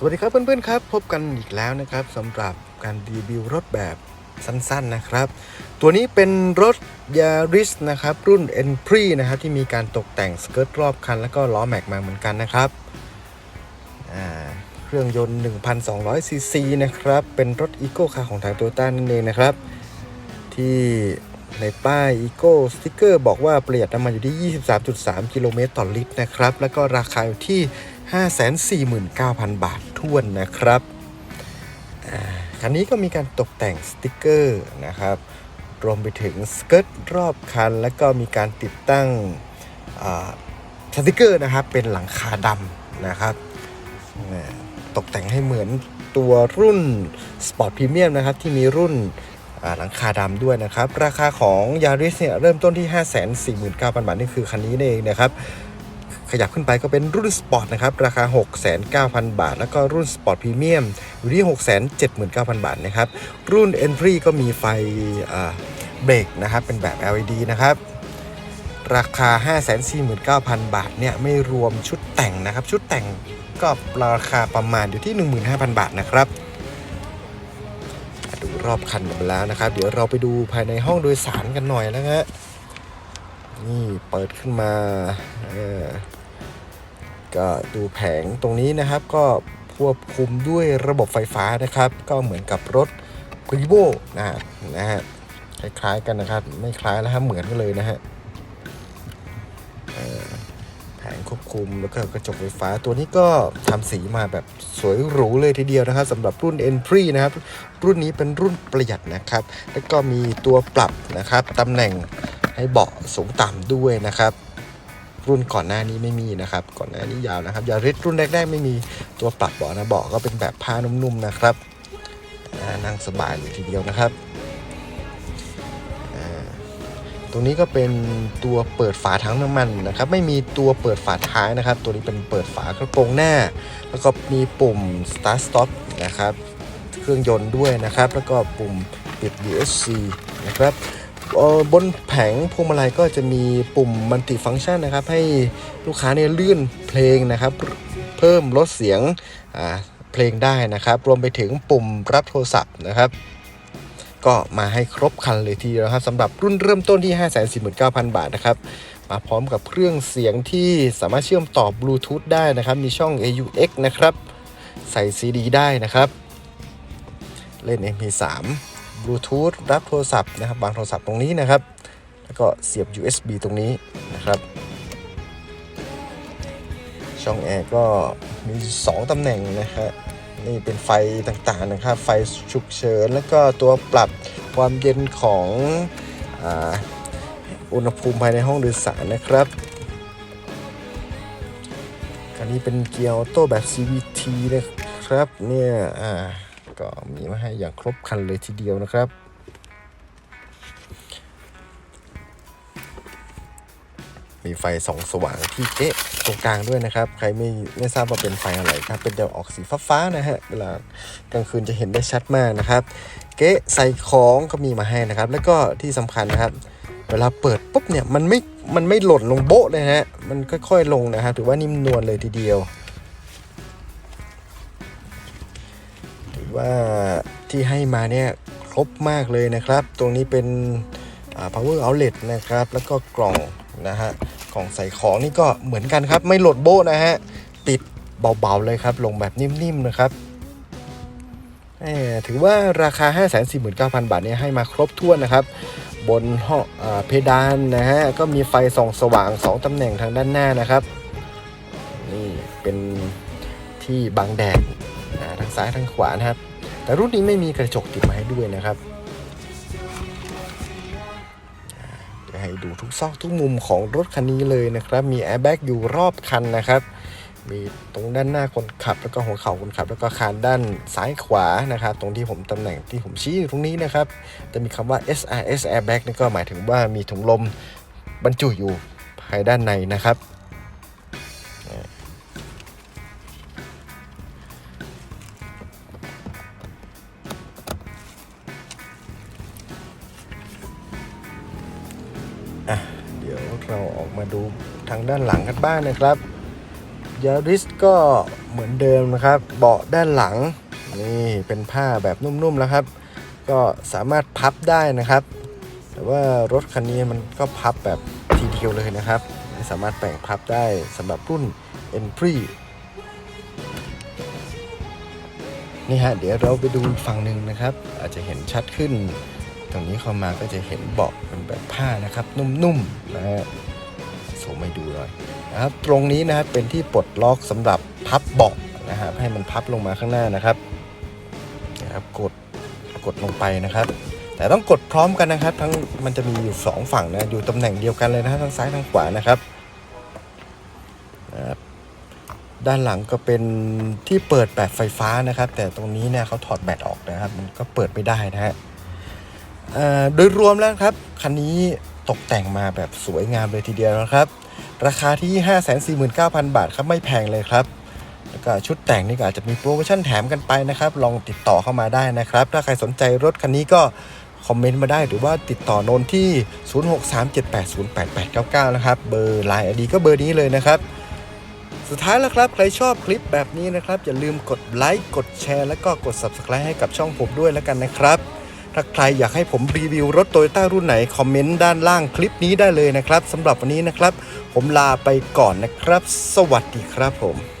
สวัสดีครับเพื่อนๆครับ พบกันอีกแล้วนะครับสำหรับการรีวิวรถแบบสั้นๆนะครับ ตัวนี้เป็นรถ Yaris นะครับ รุ่น e n t r y นะครับที่มีการตกแต่งสเกิร์ตรอบคัน แล้วก็ล้อแม็กมาเหมือนกันนะครับเครื่องยนต์ 1,200ซีซีนะครับ เป็นรถอีโก้คาของทางโตโยต้านั่นเองนะครับ ที่ในป้าย Eco สติกเกอร์บอกว่าประหยัดน้ำมันอยู่ที่ 23.3 กิโลเมตรต่อลิตรนะครับ แล้วก็ราคาอยู่ที่ 549,000 บาท ท้วนนะครับคันนี้ก็มีการตกแต่งสติกเกอร์นะครับ รวมไปถึงสเกิร์ตรอบคัน แล้วก็มีการติดตั้งสติกเกอร์นะครับ เป็นหลังคาดำนะครับ ตกแต่งให้เหมือนตัวรุ่น Sport Premium นะครับ ที่มีรุ่นหลังคาดำด้วยนะครับ ราคาของ Yaris เนี่ยเริ่มต้นที่ 549,000 บาท นี่คือคันนี้เองนะครับ ขยับขึ้นไปก็เป็นรุ่นสปอร์ตนะครับ ราคา 6,900 บาท แล้วก็รุ่นสปอร์ตพรีเมียมอยู่ที่ 679,000 บาทนะครับ รุ่น Entry ก็มีไฟเบรกนะครับ เป็นแบบ LED นะครับ ราคา 549,000 บาทเนี่ย ไม่รวมชุดแต่งนะครับ ชุดแต่งก็ราคาประมาณอยู่ที่ 15,000 บาทนะครับดูรอบคันกันแล้วนะครับ เดี๋ยวเราไปดูภายในห้องโดยสารกันหน่อยนะฮะนี่เปิดขึ้นมาเก็ดูแผงตรงนี้นะครับ ก็ควบคุมด้วยระบบไฟฟ้านะครับ ก็เหมือนกับรถกรีโบนะนะฮะคล้ายๆกันนะครับ ไม่คล้ายแล้วฮะเหมือนกันเลยนะฮะแผงควบคุมแล้วก็กระจกไฟฟ้าตัวนี้ก็ทำสีมาแบบสวยหรูเลยทีเดียวนะครับสำหรับรุ่น Entry นะครับ รุ่นนี้เป็นรุ่นประหยัดนะครับ แล้วก็มีตัวปรับนะครับตำแหน่งให้เบาะสูงต่ำด้วยนะครับ รุ่นก่อนหน้านี้ไม่มีนะครับ ก่อนหน้านี้ยาวนะครับยาริสรุ่นแรกๆ ไม่มีตัวปรับเบาะนะเบาะก็เป็นแบบผ้านุ่มๆนะครับนั่งสบายเลยทีเดียวนะครับตรงนี้ก็เป็นตัวเปิดฝาถังน้ำมันนะครับ ไม่มีตัวเปิดฝาท้ายนะครับ ตัวนี้เป็นเปิดฝากระโปรงหน้า แล้วก็มีปุ่ม start stop นะครับ เครื่องยนต์ด้วยนะครับ แล้วก็ปุ่มปิด USB นะครับ บนแผงพวงมาลัยก็จะมีปุ่มมัลติฟัง c t ชันนะครับ ให้ลูกค้าเนี่ยเลื่อนเพลงนะครับ เพิ่มลดเสียงเพลงได้นะครับ รวมไปถึงปุ่มรับโทรศัพท์นะครับ ก็มาให้ครบคันเลยทีเดียวครับสำหรับรุ่นเริ่มต้นที่ 549,000 บาทนะครับ มาพร้อมกับเครื่องเสียงที่สามารถเชื่อมต่อบลูทูธได้นะครับ มีช่อง AUX นะครับ ใส่ CD ได้นะครับ เล่น MP3 Bluetooth รับโทรศัพท์นะครับวางโทรศัพท์ตรงนี้นะครับ แล้วก็เสียบ USB ตรงนี้นะครับ ช่องแอร์ก็มี 2 ตำแหน่งนะฮะนี่เป็นไฟต่างๆนะครับ ไฟฉุกเฉิน แล้วก็ตัวปรับความเย็นของออุณหภูมิภายในห้องโดยสารนะครับอันนี้เป็นเกียร์ออโต้แบบ CVT นะครับเนี่ย อ่า ก็มีมาให้อย่างครบครันเลยทีเดียวนะครับ มีไฟสองสว่างที่เก๊ะตรงกลางด้วยนะครับ ใครไม่ไม่ทราบว่าเป็นไฟอะไรครับเป็นเดวออกสีฟ้าๆนะฮะเวลากลางคืนจะเห็นได้ชัดมากนะครับ เก๊ะใส่ของก็มีมาให้นะครับ แล้วก็ที่สำคัญนะครับ เวลาเปิดปุ๊บเนี่ยมันไม่มันไม่หล่นลงโบ๊ะเลยฮะมันค่อยๆลงนะครับถือว่านิ่มนวลเลยทีเดียว ว่าที่ให้มาเนี่ยครบมากเลยนะครับ ตรงนี้เป็น power outlet นะครับ แล้วก็กล่องนะฮะกล่องใส่ของนี่ก็เหมือนกันครับ ไม่หล่นโบนะฮะติดเบาๆเลยครับ ลงแบบนิ่มๆนะครับถือว่าราคา 549,000 บาทเนี่ยให้มาครบถ้วนนะครับ บนห้องเพดานนะฮะ ก็มีไฟส่องสว่าง 2ตำแหน่งทางด้านหน้านะครับ นี่เป็นที่บังแดดอ่าทางซ้ายทางขวานะครับ แต่รุ่นนี้ไม่มีกระจกติดมาให้ด้วยนะครับอ่าเดี๋ยวให้ดูทุกซอกทุกมุมของรถคันนี้เลยนะครับ มีแอร์แบ็กอยู่รอบคันนะครับ มีตรงด้านหน้าคนขับ แล้วก็หัวเข่าคนขับ แล้วก็คานด้านซ้ายขวานะครับ ตรงที่ผมตำแหน่งที่ผมชี้อยู่ตรงนี้นะครับ จะมีคำว่า SRS airbag นี่ก็หมายถึงว่ามีถุงลมบรรจุอยู่ภายด้านในนะครับ เราออกมาดูทางด้านหลังกันบ้างนะครับยาริสก็เหมือนเดิมนะครับ เบาะด้านหลังนี่เป็นผ้าแบบนุ่มๆแล้วครับ ก็สามารถพับได้นะครับ แต่ว่ารถคันนี้มันก็พับแบบทีเดียวเลยนะครับ สามารถแบ่งพับได้สำหรับรุ่น Entry นี่ฮะเดี๋ยวเราไปดูฝั่งหนึ่งนะครับ อาจจะเห็นชัดขึ้น ตรงนี้เข้ามาก็จะเห็นเบาะเป็นแบบผ้านะครับ นุ่มๆนะฮะสูมให้ดูหน่อยนะครับ ตรงนี้นะครับเป็นที่ปลดล็อกสำหรับพับเบาะนะครับให้มันพับลงมาข้างหน้านะครับนะครับกดกดลงไปนะครับ แต่ต้องกดพร้อมกันนะครับ ทั้งมันจะมีอยู่สองฝั่งนะอยู่ตำแหน่งเดียวกันเลยนะทั้งซ้ายทั้งขวานะครับนะครับด้านหลังก็เป็นที่เปิดแบบไฟฟ้านะครับ แต่ตรงนี้เนี่ยเขาถอดแบตออกนะครับ มันก็เปิดไม่ได้นะฮะ โดยรวมแล้วครับ คันนี้ตกแต่งมาแบบสวยงามเลยทีเดียวนะครับ ราคาที่ 549,000 บาทครับไม่แพงเลยครับ แล้วก็ชุดแต่งนี่ก็อาจจะมีโปรโมชั่นแถมกันไปนะครับ ลองติดต่อเข้ามาได้นะครับ ถ้าใครสนใจรถคันนี้ก็คอมเมนต์มาได้หรือว่าติดต่อนนที่ 0637808899 นะครับ เบอร์ไลน์อดีก็เบอร์นี้เลยนะครับสุดท้ายแล้วครับ ใครชอบคลิปแบบนี้นะครับ อย่าลืมกดไลค์กดแชร์ แล้วก็กด Subscribe ให้กับช่องผมด้วยแล้วกันนะครับ ถ้าใครอยากให้ผมรีวิวรถโตโยต้ารุ่นไหน คอมเมนต์ด้านล่างคลิปนี้ได้เลยนะครับสำหรับวันนี้นะครับ ผมลาไปก่อนนะครับ สวัสดีครับผม